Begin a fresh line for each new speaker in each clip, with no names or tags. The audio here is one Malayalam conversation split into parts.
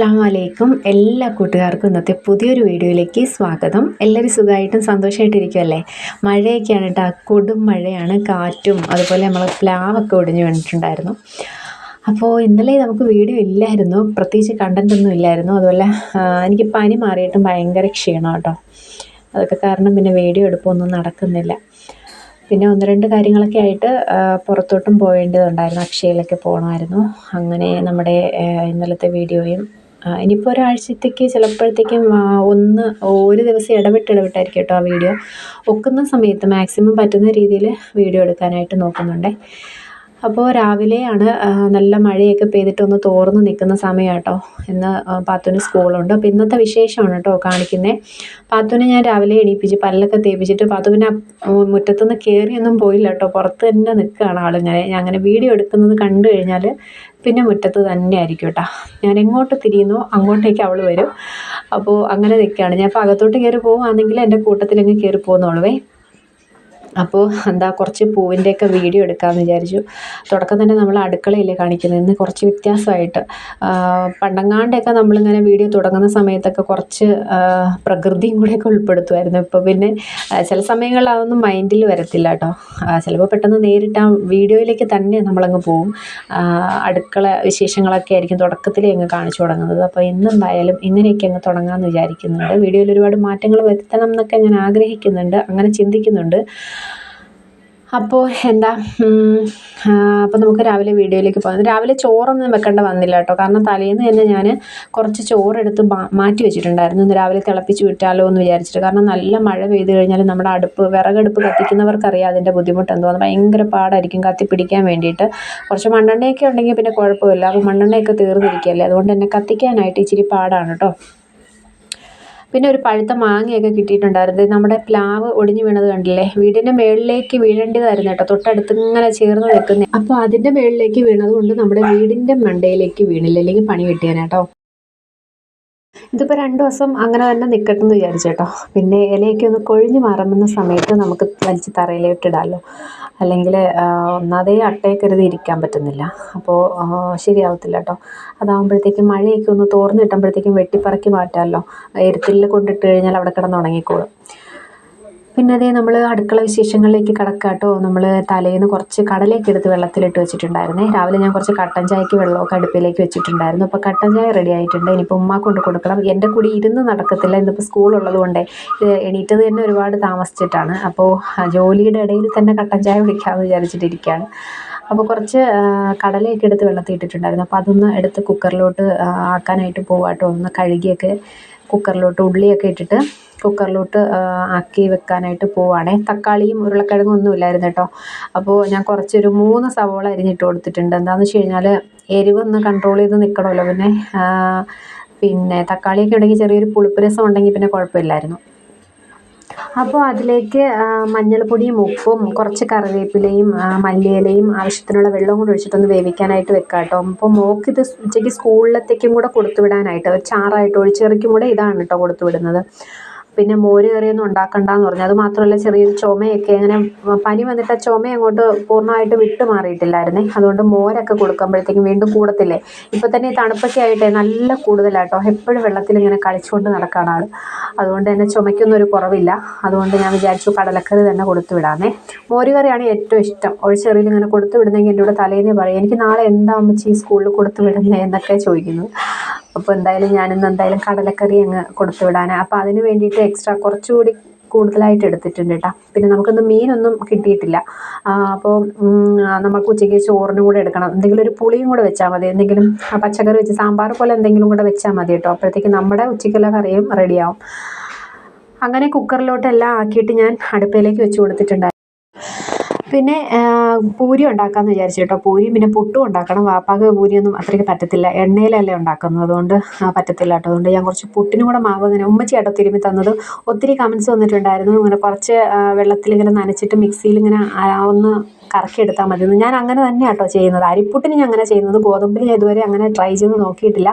അസ്സാം വലൈക്കും എല്ലാ കൂട്ടുകാർക്കും ഇന്നത്തെ പുതിയൊരു വീഡിയോയിലേക്ക് സ്വാഗതം. എല്ലാവരും സുഖമായിട്ടും സന്തോഷമായിട്ടിരിക്കുമല്ലേ മഴയൊക്കെയാണ് കേട്ടോ. കൊടും മഴയാണ് കാറ്റും അതുപോലെ നമ്മൾ പ്ലാവൊക്കെ ഒടിഞ്ഞു വീണിട്ടുണ്ടായിരുന്നു. അപ്പോൾ ഇന്നലെ നമുക്ക് വീഡിയോ ഇല്ലായിരുന്നു. പ്രത്യേകിച്ച് കണ്ടന്റ് ഒന്നും ഇല്ലായിരുന്നു. അതുപോലെ എനിക്ക് പനി മാറിയിട്ടും ഭയങ്കര ക്ഷീണം കേട്ടോ. അതൊക്കെ കാരണം പിന്നെ വീഡിയോ എടുപ്പൊന്നും നടക്കുന്നില്ല. പിന്നെ ഒന്ന് രണ്ട് കാര്യങ്ങളൊക്കെ ആയിട്ട് പുറത്തോട്ടും പോകേണ്ടതുണ്ടായിരുന്നു. അക്ഷയയിലൊക്കെ പോകണമായിരുന്നു. അങ്ങനെ നമ്മുടെ ഇന്നലത്തെ വീഡിയോയും ഇനിയിപ്പോൾ ഒരാഴ്ചത്തേക്ക് ചിലപ്പോഴത്തേക്കും ഒന്ന് ഒരു ദിവസം ഇടവിട്ട് ഇടവിട്ടായിരിക്കും കേട്ടോ ആ വീഡിയോ. ഒക്കുന്ന സമയത്ത് മാക്സിമം പറ്റുന്ന രീതിയിൽ വീഡിയോ എടുക്കാനായിട്ട് നോക്കുന്നുണ്ട്. അപ്പോൾ രാവിലെയാണ് നല്ല മഴയൊക്കെ പെയ്തിട്ട് ഒന്ന് തോർന്ന് നിൽക്കുന്ന സമയം കേട്ടോ ഇന്ന് പാത്തുന് പാത്തുവിന് സ്കൂളുണ്ട്. അപ്പോൾ ഇന്നത്തെ വിശേഷമാണ് കേട്ടോ കാണിക്കുന്നത് പാത്തുവിനെ ഞാൻ രാവിലെ എണീപ്പിച്ച് പല്ലൊക്കെ തേപ്പിച്ചിട്ട് പാത്തു പിന്നെ മുറ്റത്തുനിന്ന് കയറിയൊന്നും പോയില്ല കേട്ടോ പുറത്ത് തന്നെ നിൽക്കുകയാണ് ആൾ ഞാൻ അങ്ങനെ വീഡിയോ എടുക്കുന്നത് കണ്ടു കഴിഞ്ഞാൽ പിന്നെ മുറ്റത്ത് തന്നെ ആയിരിക്കും കേട്ടോ ഞാൻ എങ്ങോട്ട് തിരിയുന്നു അങ്ങോട്ടേക്ക് അവൾ വരും. അപ്പോൾ അങ്ങനെ നിൽക്കുകയാണ്. ഞാൻ ഇപ്പോൾ അകത്തോട്ട് കയറി പോകുകയാണെങ്കിൽ എന്റെ കൂട്ടത്തിലങ്ങ് കയറി പോകുന്നുള്ളൂ അപ്പോൾ എന്താ കുറച്ച് പൂവിന്റെയൊക്കെ വീഡിയോ എടുക്കാമെന്ന് വിചാരിച്ചു. തുടക്കം തന്നെ നമ്മൾ അടുക്കളയിലെ കാണിക്കുന്നത്. ഇന്ന് കുറച്ച് വ്യത്യാസമായിട്ട് പണ്ടങ്ങാണ്ടൊക്കെ നമ്മളിങ്ങനെ വീഡിയോ തുടങ്ങുന്ന സമയത്തൊക്കെ കുറച്ച് പ്രകൃതിയും കൂടെയൊക്കെ ഉൾപ്പെടുത്തുമായിരുന്നു. ഇപ്പോൾ പിന്നെ ചില സമയങ്ങളിൽ അതൊന്നും മൈൻഡിൽ വരത്തില്ല കേട്ടോ. ചിലപ്പോൾ പെട്ടെന്ന് നേരിട്ട് ആ വീഡിയോയിലേക്ക് തന്നെ നമ്മളങ്ങ് പോവും. അടുക്കള വിശേഷങ്ങളൊക്കെ ആയിരിക്കും തുടക്കത്തിലേ അങ്ങ് കാണിച്ചു തുടങ്ങുന്നത്. അപ്പോൾ എന്നെന്തായാലും ഇങ്ങനെയൊക്കെ അങ്ങ് തുടങ്ങാമെന്ന് വിചാരിക്കുന്നുണ്ട്. വീഡിയോയിൽ ഒരുപാട് മാറ്റങ്ങൾ വരുത്തണം എന്നൊക്കെ ഞാൻ ആഗ്രഹിക്കുന്നുണ്ട്. അങ്ങനെ ചിന്തിക്കുന്നുണ്ട്. അപ്പോൾ എന്താ അപ്പോൾ നമുക്ക് രാവിലെ വീഡിയോയിലേക്ക് പോകാം. രാവിലെ ചോറൊന്നും വെക്കേണ്ട വന്നില്ല കേട്ടോ. കാരണം തലേന്ന് തന്നെ ഞാൻ കുറച്ച് ചോറെടുത്ത് മാറ്റി വെച്ചിട്ടുണ്ടായിരുന്നു. ഇന്ന് രാവിലെ തിളപ്പിച്ച് വിട്ടാലോ എന്ന് വിചാരിച്ചിട്ട്. കാരണം നല്ല മഴ പെയ്ത് കഴിഞ്ഞാൽ നമ്മുടെ അടുപ്പ് വിറകടുപ്പ് കത്തിക്കുന്നവർക്കറിയാം അതിന്റെ ബുദ്ധിമുട്ട് എന്തോന്ന് ഭയങ്കര പാടായിരിക്കും കത്തിപ്പിടിക്കാൻ വേണ്ടിയിട്ട്. കുറച്ച് മണ്ണെണ്ണയൊക്കെ ഉണ്ടെങ്കിൽ പിന്നെ കുഴപ്പമില്ല. അപ്പോൾ മണ്ണെണ്ണയൊക്കെ തീർന്നിരിക്കുകയല്ലേ. അതുകൊണ്ട് തന്നെ കത്തിക്കാനായിട്ട് ഇച്ചിരി പാടാണ് കേട്ടോ. പിന്നെ ഒരു പഴുത്ത മാങ്ങയൊക്കെ കിട്ടിയിട്ടുണ്ടായിരുന്നു. നമ്മുടെ പ്ലാവ് ഒടിഞ്ഞു വീണത് കണ്ടില്ലേ? വീടിന്റെ മേളിലേക്ക് വീഴേണ്ടതായിരുന്നു കേട്ടോ. തൊട്ടടുത്ത് ഇങ്ങനെ ചേർന്ന് നിൽക്കുന്നത് അപ്പോൾ അതിന്റെ മേളിലേക്ക് വീണത് കൊണ്ട് നമ്മുടെ വീടിന്റെ മണ്ടയിലേക്ക് വീണില്ല. അല്ലെങ്കിൽ പണി കിട്ടിയാനാട്ടോ ഇതിപ്പോൾ രണ്ട് ദിവസം അങ്ങനെ തന്നെ നിൽക്കട്ടെ എന്ന് വിചാരിച്ചു കേട്ടോ. പിന്നെ ഇലയൊക്കെ ഒന്ന് കൊഴിഞ്ഞ് മാറുന്ന സമയത്ത് നമുക്ക് വലിച്ച് തറയിലോട്ട് ഇടാമല്ലോ അല്ലെങ്കിൽ ഒന്നാതെ അട്ടയെ കരുതി ഇരിക്കാൻ പറ്റുന്നില്ല. അപ്പോൾ ശരിയാവത്തില്ല കേട്ടോ അതാകുമ്പോഴത്തേക്കും മഴയൊക്കെ ഒന്ന് തോർന്ന് കിട്ടുമ്പോഴത്തേക്കും വെട്ടിപ്പറക്കി മാറ്റാമല്ലോ എരുത്തിൽ കൊണ്ടിട്ട് കഴിഞ്ഞാൽ അവിടെ കിടന്ന് ഉണങ്ങിക്കോളും. പിന്നെ അതേ നമ്മൾ അടുക്കള വിശേഷങ്ങളിലേക്ക് കടക്കാട്ടോ. കേട്ടോ നമ്മൾ തലേന്ന് കുറച്ച് കടലേക്ക് എടുത്ത് വെള്ളത്തിലിട്ട് വെച്ചിട്ടുണ്ടായിരുന്നേ. രാവിലെ ഞാൻ കുറച്ച് കട്ടൻ ചായക്ക് വെള്ളമൊക്കെ അടുപ്പിലേക്ക് വെച്ചിട്ടുണ്ടായിരുന്നു. അപ്പോൾ കട്ടൻ ചായ റെഡി ആയിട്ടുണ്ട്. ഇനിയിപ്പോൾ ഉമ്മ കൊണ്ട് കൊടുക്കണം. എന്റെ കൂടി ഇരുന്ന് നടക്കത്തില്ല. ഇന്നിപ്പോൾ സ്കൂളുള്ളത് കൊണ്ടേ എണീറ്റത് തന്നെ ഒരുപാട് താമസിച്ചിട്ടാണ്. അപ്പോൾ ജോലിയുടെ ഇടയിൽ തന്നെ കട്ടൻ ചായ കുടിക്കാമെന്ന് വിചാരിച്ചിട്ടിരിക്കുകയാണ്. അപ്പോൾ കുറച്ച് കടലയൊക്കെ എടുത്ത് വെള്ളത്തിൽ ഇട്ടിട്ടുണ്ടായിരുന്നു. അപ്പോൾ അതൊന്ന് എടുത്ത് കുക്കറിലോട്ട് ആക്കാനായിട്ട് പോവാട്ടോ. ഒന്ന് കഴുകിയൊക്കെ കുക്കറിലോട്ട് ഉള്ളിയൊക്കെ ഇട്ടിട്ട് കുക്കറിലോട്ട് ആക്കി വെക്കാനായിട്ട് പോവാണേ. തക്കാളിയും ഉരുളക്കിഴങ്ങും ഒന്നും ഇല്ലായിരുന്നു കേട്ടോ. അപ്പോൾ ഞാൻ കുറച്ചൊരു മൂന്ന് സവോള അരിഞ്ഞിട്ട് കൊടുത്തിട്ടുണ്ട്. എന്താണെന്ന് വെച്ച് കഴിഞ്ഞാൽ എരിവൊന്ന് കൺട്രോൾ ചെയ്ത് നിൽക്കണമല്ലോ പിന്നെ. പിന്നെ തക്കാളിയൊക്കെ ഉണ്ടെങ്കിൽ ചെറിയൊരു പുളിപ്പ് രസം ഉണ്ടെങ്കിൽ പിന്നെ കുഴപ്പമില്ലായിരുന്നു. അപ്പോൾ അതിലേക്ക് മഞ്ഞൾപ്പൊടിയും ഉപ്പും കുറച്ച് കറിവേപ്പിലയും മല്ലിയിലയും ആവശ്യത്തിനുള്ള വെള്ളവും കൂടെ ഒഴിച്ചിട്ടൊന്ന് വേവിക്കാനായിട്ട് വെക്കാം കേട്ടോ. അപ്പോൾ മോക്ക് ഇത് ഉച്ചയ്ക്ക് സ്കൂളിലത്തേക്കും കൂടെ കൊടുത്തു വിടാനായിട്ട് ചാറായിട്ട് ഒഴിച്ചിറക്കും കൂടെ ഇതാണ് കേട്ടോ കൊടുത്തു വിടുന്നത്. പിന്നെ മോര് കറിയൊന്നും ഉണ്ടാക്കണ്ടെന്ന് പറഞ്ഞു. അത് മാത്രമല്ല ചെറിയൊരു ചുമയൊക്കെ അങ്ങനെ പനി വന്നിട്ട് ആ ചുമ അങ്ങോട്ട് പൂർണമായിട്ട് വിട്ടു മാറിയിട്ടില്ലായിരുന്നേ. അതുകൊണ്ട് മോരൊക്കെ കൊടുക്കുമ്പോഴത്തേക്കും വീണ്ടും കൂടത്തില്ലേ. ഇപ്പം തന്നെ ഈ തണുപ്പൊക്കെ ആയിട്ടേ നല്ല കൂടുതലാട്ടോ. എപ്പോഴും വെള്ളത്തിൽ ഇങ്ങനെ കളിച്ചുകൊണ്ട് നടക്കുകയാണ് അതുകൊണ്ട് തന്നെ ചുമയ്ക്കൊന്നും ഒരു കുറവില്ല. അതുകൊണ്ട് ഞാൻ വിചാരിച്ചു കടലക്കറി തന്നെ കൊടുത്തു വിടാമേ. മോര് കറിയാണ് ഏറ്റവും ഇഷ്ടം. ഒരു ചെറിയിൽ ഇങ്ങനെ കൊടുത്തു വിടുന്നെങ്കിൽ എന്റെ കൂടെ തലേന്നേ പറയും എനിക്ക് നാളെ എന്താ അമ്മച്ചി സ്കൂളിൽ കൊടുത്തു വിടുന്നത് എന്നൊക്കെ ചോദിക്കുന്നു അപ്പോൾ എന്തായാലും ഞാനിന്ന് എന്തായാലും കടലക്കറി അങ്ങ് കൊടുത്തു വിടാനാണ് അപ്പോൾ അതിന് വേണ്ടിയിട്ട് എക്സ്ട്രാ കുറച്ചുകൂടി കൂടുതലായിട്ട് എടുത്തിട്ടുണ്ട് കേട്ടോ പിന്നെ നമുക്കൊന്നും മീനൊന്നും കിട്ടിയിട്ടില്ല. അപ്പോൾ നമുക്ക് ഉച്ചയ്ക്ക് ചോറിനും കൂടെ എടുക്കണം. എന്തെങ്കിലും ഒരു പുളിയും കൂടെ വെച്ചാൽ മതി. എന്തെങ്കിലും പച്ചക്കറി വെച്ച് സാമ്പാർ പോലെ എന്തെങ്കിലും കൂടെ വെച്ചാൽ മതി കേട്ടോ അപ്പോഴത്തേക്ക് നമ്മുടെ ഉച്ചയ്ക്കുള്ള കറിയും റെഡിയാവും അങ്ങനെ കുക്കറിലോട്ട് എല്ലാം ആക്കിയിട്ട് ഞാൻ അടുപ്പിലേക്ക് വെച്ച് കൊടുത്തിട്ടുണ്ടായിരുന്നു പിന്നെ പൂരി ഉണ്ടാക്കാമെന്ന് വിചാരിച്ചു കേട്ടോ. പൂരിയും പിന്നെ പുട്ടും ഉണ്ടാക്കണം. വാപ്പാക്ക് പൂരിയൊന്നും അത്രയ്ക്ക് പറ്റത്തില്ല. എണ്ണയിലല്ലേ ഉണ്ടാക്കുന്നത്. അതുകൊണ്ട് പറ്റത്തില്ല കേട്ടോ. അതുകൊണ്ട് ഞാൻ കുറച്ച് പുട്ടിനും കൂടെ മാവ് ഇങ്ങനെ ഉമ്മച്ചി കേട്ടോ തിരുമ്മി തന്നത്. ഒത്തിരി കമൻസ് വന്നിട്ടുണ്ടായിരുന്നു. ഇങ്ങനെ കുറച്ച് വെള്ളത്തിൽ ഇങ്ങനെ നനച്ചിട്ട് മിക്സിയിൽ ഇങ്ങനെ ഒന്ന് കറക്കിയെടുത്താൽ മതി. എന്ന് ഞാൻ അങ്ങനെ തന്നെ കേട്ടോ ചെയ്യുന്നത്. അരിപ്പുട്ടിന് ഞാൻ അങ്ങനെ ചെയ്യുന്നത്. ഗോതമ്പിന് ഞാൻ ഇതുവരെ അങ്ങനെ ട്രൈ ചെയ്ത് നോക്കിയിട്ടില്ല.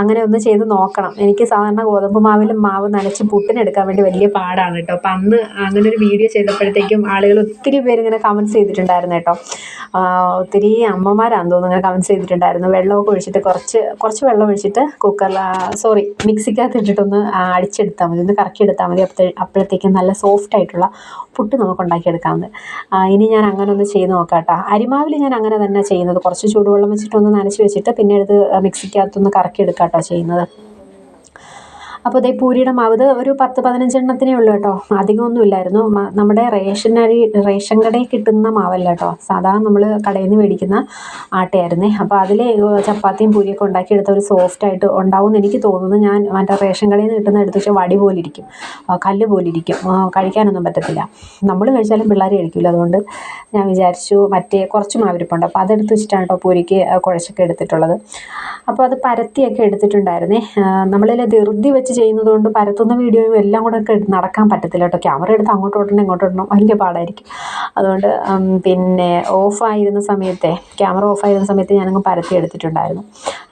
അങ്ങനെ ഒന്ന് ചെയ്ത് നോക്കണം. എനിക്ക് സാധാരണ ഗോതമ്പ് മാവിലും മാവ് നനച്ച് പുട്ടിനെടുക്കാൻ വേണ്ടി വലിയ പാടാണ് കേട്ടോ അപ്പം അന്ന് അങ്ങനെ ഒരു വീഡിയോ ചെയ്തപ്പോഴത്തേക്കും ആളുകൾ ഒത്തിരി പേര് ഇങ്ങനെ കമന്റ്സ് ചെയ്തിട്ടുണ്ടായിരുന്നു കേട്ടോ ഒത്തിരി അമ്മമാരാണെന്ന് തോന്നുന്നു ഇങ്ങനെ കമന്റ്സ് ചെയ്തിട്ടുണ്ടായിരുന്നു. വെള്ളമൊക്കെ ഒഴിച്ചിട്ട് കുറച്ച് കുറച്ച് വെള്ളം ഒഴിച്ചിട്ട് കുക്കറിൽ സോറി മിക്സിക്കകത്ത് ഇട്ടിട്ടൊന്ന് അടിച്ചെടുത്താൽ മതി. ഒന്ന് കറക്കിയെടുത്താൽ മതി. അപ്പോഴത്തെ അപ്പോഴത്തേക്കും നല്ല സോഫ്റ്റ് ആയിട്ടുള്ള പുട്ട് നമുക്ക് ഉണ്ടാക്കിയെടുക്കാവുന്നത് ഇനി ഞാൻ അങ്ങനെ ഒന്ന് ചെയ്ത് നോക്കാം കേട്ടോ അരിമാവിൽ ഞാൻ അങ്ങനെ തന്നെ ചെയ്യുന്നത്. കുറച്ച് ചൂടുവെള്ളം വെച്ചിട്ടൊന്ന് നനച്ച് വെച്ചിട്ട് പിന്നെ എടുത്ത് മിക്സിക്കകത്തൊന്ന് കറക്കി എടുക്കാം കേട്ടോ ചെയ്യുന്നത്. അപ്പോൾ ഇതേ പൂരിയുടെ മാവ് ഒരു പത്ത് പതിനഞ്ചെണ്ണത്തിനേ ഉള്ളൂ കേട്ടോ. അധികമൊന്നും ഇല്ലായിരുന്നു നമ്മുടെ റേഷൻ അരി റേഷൻ കടയിൽ കിട്ടുന്ന മാവല്ല കേട്ടോ. സാധാരണ നമ്മൾ കടയിൽ നിന്ന് മേടിക്കുന്ന ആട്ടയായിരുന്നേ. അപ്പോൾ അതിൽ ചപ്പാത്തിയും പൂരിയൊക്കെ ഉണ്ടാക്കിയെടുത്ത ഒരു സോഫ്റ്റ് ആയിട്ട് ഉണ്ടാവുമെന്ന് എനിക്ക് തോന്നുന്നു. ഞാൻ മറ്റേ റേഷൻ കടയിൽ നിന്ന് കിട്ടുന്ന എടുത്ത് വെച്ചാൽ വടി പോലെ ഇരിക്കും. കല്ല് പോലെ ഇരിക്കും. കഴിക്കാനൊന്നും പറ്റത്തില്ല. നമ്മൾ കഴിച്ചാലും പിള്ളേർ കഴിക്കില്ല അതുകൊണ്ട് ഞാൻ വിചാരിച്ചു മറ്റേ കുറച്ച് മാവിരിപ്പുണ്ട്. അപ്പോൾ അതെടുത്ത് വെച്ചിട്ടാണ് കേട്ടോ പൂരിക്ക് കുഴച്ചൊക്കെ എടുത്തിട്ടുള്ളത്. അപ്പോൾ അത് പരത്തിയൊക്കെ എടുത്തിട്ടുണ്ടായിരുന്നേ. നമ്മളിൽ ധൃതി വെച്ച് ചെയ്യുന്നത് കൊണ്ട് പരത്തുന്ന വീഡിയോയും എല്ലാം കൂടെ ഒക്കെ നടക്കാൻ പറ്റത്തില്ല കേട്ടോ. ക്യാമറ എടുത്ത് അങ്ങോട്ട് ഓടണം ഇങ്ങോട്ട് ഓടണം വലിയ പാടായിരിക്കും. അതുകൊണ്ട് പിന്നെ ഓഫായിരുന്ന സമയത്തെ ക്യാമറ ഓഫായിരുന്ന സമയത്ത് ഞാനങ്ങ് പരത്തി എടുത്തിട്ടുണ്ടായിരുന്നു.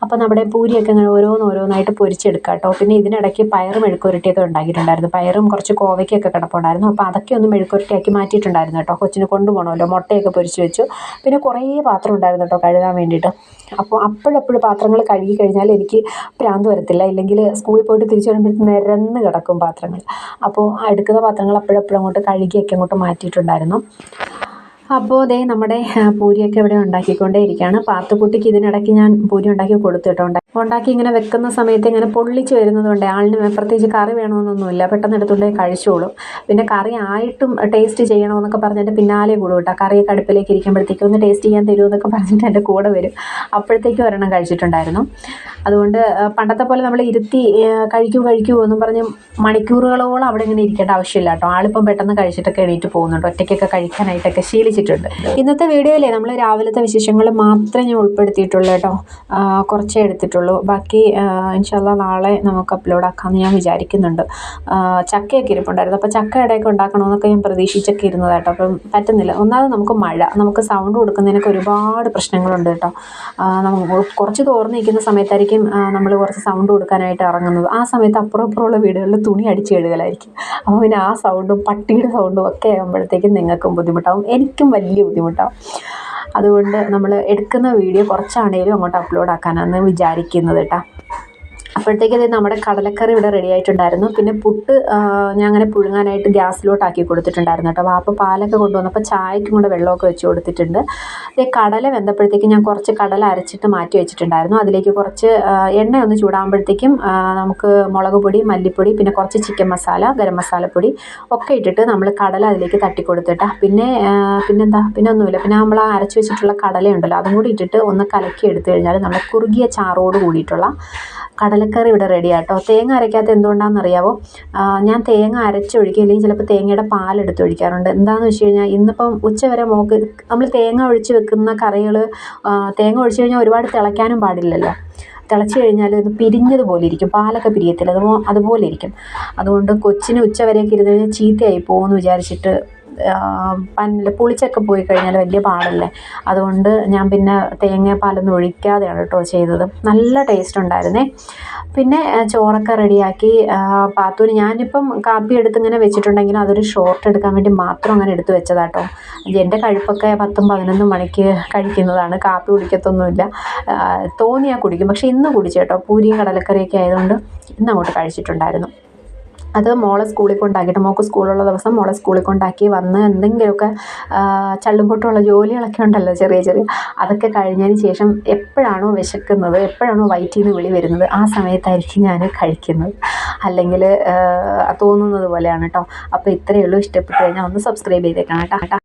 അപ്പോൾ നമ്മുടെ പൂരിയൊക്കെ ഇങ്ങനെ ഓരോന്ന് ഓരോന്നായിട്ട് പൊരിച്ചെടുക്കുക കേട്ടോ. പിന്നെ ഇതിനിടയ്ക്ക് പയറും മെഴുക്കുരുട്ടിയൊക്കെ ഉണ്ടാക്കിയിട്ടുണ്ടായിരുന്നു. പയറും കുറച്ച് കോവയ്ക്കൊക്കെ കിടപ്പുണ്ടായിരുന്നു. അപ്പോൾ അതൊക്കെ ഒന്ന് മെഴുക്കുരുട്ടിയാക്കി മാറ്റിയിട്ടുണ്ടായിരുന്നു കേട്ടോ. കൊച്ചിന് കൊണ്ടുപോകണമല്ലോ. മുട്ടയൊക്കെ പൊരിച്ച് വെച്ചു. പിന്നെ കുറേ പാത്രം ഉണ്ടായിരുന്നു കേട്ടോ കഴുകാൻ വേണ്ടിയിട്ട്. അപ്പോൾ അപ്പോഴപ്പോഴും പാത്രങ്ങൾ കഴുകി കഴിഞ്ഞാൽ എനിക്ക് പ്രാന്ത് വരത്തില്ല. ഇല്ലെങ്കിൽ സ്കൂളിൽ പോയിട്ട് തിരിച്ചു വരുമ്പോഴത്തേക്ക് നിരന്ന് കിടക്കും പാത്രങ്ങൾ. അപ്പോൾ എടുക്കുന്ന പാത്രങ്ങൾ അപ്പോഴപ്പോഴും അങ്ങോട്ട് കഴുകിയൊക്കെ അങ്ങോട്ട് മാറ്റിയിട്ടുണ്ടായിരുന്നു. അപ്പോൾ ദേ നമ്മുടെ പൂരിയൊക്കെ ഇവിടെ ഉണ്ടാക്കിക്കൊണ്ടേ ഇരിക്കുകയാണ് പാത്തുകുട്ടിക്ക് ഇതിനിടയ്ക്ക് ഞാൻ പൂരി ഉണ്ടാക്കി കൊടുത്തിട്ടുണ്ട് ഉണ്ടാക്കി ഇങ്ങനെ വെക്കുന്ന സമയത്ത് ഇങ്ങനെ പൊള്ളിച്ച് വരുന്നതുകൊണ്ട് ആളിന് പ്രത്യേകിച്ച് കറി വേണമെന്നൊന്നുമില്ല. പെട്ടെന്ന് എടുത്തുകൊണ്ടേ കഴിച്ചോളും. പിന്നെ കറി ആയിട്ടും ടേസ്റ്റ് ചെയ്യണമെന്നൊക്കെ പറഞ്ഞിട്ട് പിന്നാലെ കൂടും കേട്ടോ. കറിയൊക്കെ അടുപ്പിലേക്ക് ഇരിക്കുമ്പോഴത്തേക്കും ഒന്ന് ടേസ്റ്റ് ചെയ്യാൻ തരുമോ എന്നൊക്കെ പറഞ്ഞിട്ട് എന്റെ കൂടെ വരും. അപ്പോഴത്തേക്കും ഒരെണ്ണം കഴിച്ചിട്ടുണ്ടായിരുന്നു. അതുകൊണ്ട് പണ്ടത്തെ പോലെ നമ്മൾ ഇരുത്തി കഴിക്കൂ കഴിക്കൂ എന്നും പറഞ്ഞ് മണിക്കൂറുകളോളം അവിടെ ഇങ്ങനെ ഇരിക്കേണ്ട ആവശ്യമില്ല കേട്ടോ. ആളിപ്പം പെട്ടെന്ന് കഴിച്ചിട്ടൊക്കെ എണീറ്റ് പോകുന്നുണ്ട്. ഒറ്റയ്ക്കൊക്കെ കഴിക്കാനായിട്ടൊക്കെ ശീലിച്ചിട്ടുണ്ട് ഇന്നത്തെ വീഡിയോയിൽ നമ്മൾ രാവിലത്തെ വിശേഷങ്ങൾ മാത്രമേ ഞാൻ ഉൾപ്പെടുത്തിയിട്ടുള്ളൂ കേട്ടോ. കുറച്ചേ എടുത്തിട്ടുള്ളൂ. ബാക്കി ഇൻഷാല്ല നാളെ നമുക്ക് അപ്ലോഡ് ആക്കാമെന്ന് ഞാൻ വിചാരിക്കുന്നുണ്ട്. ചക്കയൊക്കെ ഇരിപ്പുണ്ടായിരുന്നു. അപ്പോൾ ചക്ക ഇടയൊക്കെ ഉണ്ടാക്കണമെന്നൊക്കെ ഞാൻ പ്രതീക്ഷിച്ചൊക്കെ ഇരുന്നത് കേട്ടോ. അപ്പം പറ്റുന്നില്ല. ഒന്നാമത് നമുക്ക് മഴ. നമുക്ക് സൗണ്ട് കൊടുക്കുന്നതിനൊക്കെ ഒരുപാട് പ്രശ്നങ്ങളുണ്ട് കേട്ടോ. കുറച്ച് തോർന്നിരിക്കുന്ന സമയത്തായിരിക്കും നമ്മൾ കുറച്ച് സൗണ്ട് കൊടുക്കാനായിട്ട് ഇറങ്ങുന്നത്. ആ സമയത്ത് അപ്പുറം അപ്പുറമുള്ള വീടുകളിൽ തുണി അടിച്ച് കഴുകലായിരിക്കും. അപ്പോൾ പിന്നെ ആ സൗണ്ടും പട്ടിയുടെ സൗണ്ടും ഒക്കെ ആകുമ്പോഴത്തേക്കും നിങ്ങൾക്കും ബുദ്ധിമുട്ടാവും. എനിക്കും വലിയ ബുദ്ധിമുട്ടാണ് അതുകൊണ്ട് നമ്മൾ എടുക്കുന്ന വീഡിയോ കുറച്ചാണെങ്കിലും അങ്ങോട്ട് അപ്ലോഡ് ആക്കാനാണ് വിചാരിക്കുന്നത് കേട്ടോ അപ്പോഴത്തേക്ക് അത് നമ്മുടെ കടലക്കറി ഇവിടെ റെഡി ആയിട്ടുണ്ടായിരുന്നു. പിന്നെ പുട്ട് ഞാൻ അങ്ങനെ പുഴുങ്ങാനായിട്ട് ഗ്യാസിലോട്ട് ആക്കി കൊടുത്തിട്ടുണ്ടായിരുന്നു കേട്ടോ. വാപ്പ പാലൊക്കെ കൊണ്ടുവന്നപ്പോൾ ചായക്കും കൂടെ വെള്ളമൊക്കെ വെച്ച് കൊടുത്തിട്ടുണ്ട്. ഈ കടല വെന്തപ്പോഴത്തേക്കും ഞാൻ കുറച്ച് കടല അരച്ചിട്ട് മാറ്റി വെച്ചിട്ടുണ്ടായിരുന്നു. അതിലേക്ക് കുറച്ച് എണ്ണ ഒന്ന് ചൂടാകുമ്പോഴത്തേക്കും നമുക്ക് മുളക് പൊടി മല്ലിപ്പൊടി പിന്നെ കുറച്ച് ചിക്കൻ മസാല ഗരം മസാലപ്പൊടി ഒക്കെ ഇട്ടിട്ട് നമ്മൾ കടല അതിലേക്ക് തട്ടി കൊടുത്തിട്ട് പിന്നെ പിന്നെന്താ? പിന്നെ ഒന്നുമില്ല. പിന്നെ നമ്മൾ അരച്ച് വെച്ചിട്ടുള്ള കടലയുണ്ടല്ലോ അതും കൂടി ഇട്ടിട്ട് ഒന്ന് കലക്കി എടുത്തു കഴിഞ്ഞാൽ നമ്മൾ കുറുകിയ ചാറോട് കൂടിയിട്ടുള്ള കടലക്കറി ഇവിടെ റെഡി ആട്ടോ തേങ്ങ അരയ്ക്കാത്ത എന്തുകൊണ്ടാണെന്ന് അറിയാവോ ഞാൻ തേങ്ങ അരച്ചൊഴിക്കും അല്ലെങ്കിൽ ചിലപ്പോൾ തേങ്ങയുടെ പാലെടുത്ത് ഒഴിക്കാറുണ്ട്. എന്താണെന്ന് വെച്ച് കഴിഞ്ഞാൽ ഇന്നിപ്പം ഉച്ചവരെ മോക്ക് നമ്മൾ തേങ്ങ ഒഴിച്ച് വെക്കുന്ന കറികൾ തേങ്ങ ഒഴിച്ച് കഴിഞ്ഞാൽ ഒരുപാട് തിളയ്ക്കാനും പാടില്ലല്ലോ. തിളച്ച് കഴിഞ്ഞാൽ ഇത് പിരിഞ്ഞതുപോലെ ഇരിക്കും. പാലൊക്കെ പിരിയത്തില്ല അതുപോലെ ഇരിക്കും. അതുകൊണ്ട് കൊച്ചിന് ഉച്ചവരെയൊക്കെ ഇരുന്ന് കഴിഞ്ഞാൽ ചീത്തയായി പോകുമെന്ന് വിചാരിച്ചിട്ട് പന്നിൽ പുളിച്ചൊക്കെ പോയി കഴിഞ്ഞാൽ വലിയ പാടല്ലേ? അതുകൊണ്ട് ഞാൻ പിന്നെ തേങ്ങാപ്പാലൊന്നും ഒഴിക്കാതെയാണ് കേട്ടോ ചെയ്തത്. നല്ല ടേസ്റ്റ് ഉണ്ടായിരുന്നേ. പിന്നെ ചോറൊക്കെ റെഡിയാക്കി പാത്തൂന് ഞാനിപ്പം കാപ്പി എടുത്ത് ഇങ്ങനെ വെച്ചിട്ടുണ്ടെങ്കിലും അതൊരു ഷോർട്ട് എടുക്കാൻ വേണ്ടി മാത്രം അങ്ങനെ എടുത്ത് വെച്ചതാട്ടോ എന്റെ കഴുപ്പൊക്കെ പത്തും പതിനൊന്നും മണിക്ക് കഴിക്കുന്നതാണ്. കാപ്പി കുടിക്കത്തൊന്നുമില്ല. തോന്നിയാൽ കുടിക്കും. പക്ഷേ ഇന്ന് കുടിച്ചു കേട്ടോ പൂരിയും കടലക്കറിയൊക്കെ ആയതുകൊണ്ട് ഇന്ന് അങ്ങോട്ട് കഴിച്ചിട്ടുണ്ടായിരുന്നു. അത് മോളെ സ്കൂളിൽ കൊണ്ടാക്കിയിട്ട് മോൾക്ക് സ്കൂളുള്ള ദിവസം മോളെ സ്കൂളിൽ കൊണ്ടാക്കി വന്ന് എന്തെങ്കിലുമൊക്കെ ചള്ളും പൊട്ടുള്ള ജോലികളൊക്കെ ഉണ്ടല്ലോ ചെറിയ ചെറിയ. അതൊക്കെ കഴിഞ്ഞതിന് ശേഷം എപ്പോഴാണോ വിശക്കുന്നത് എപ്പോഴാണോ വയറ്റിൽ നിന്ന് വിളി വരുന്നത് ആ സമയത്തായിരിക്കും ഞാൻ കഴിക്കുന്നത്. അല്ലെങ്കിൽ തോന്നുന്നത് പോലെയാണ് കേട്ടോ അപ്പോൾ ഇത്രയേ ഉള്ളൂ. ഇഷ്ടപ്പെട്ട് കഴിഞ്ഞാൽ ഒന്ന് സബ്സ്ക്രൈബ് ചെയ്തേക്കണം കേട്ടോ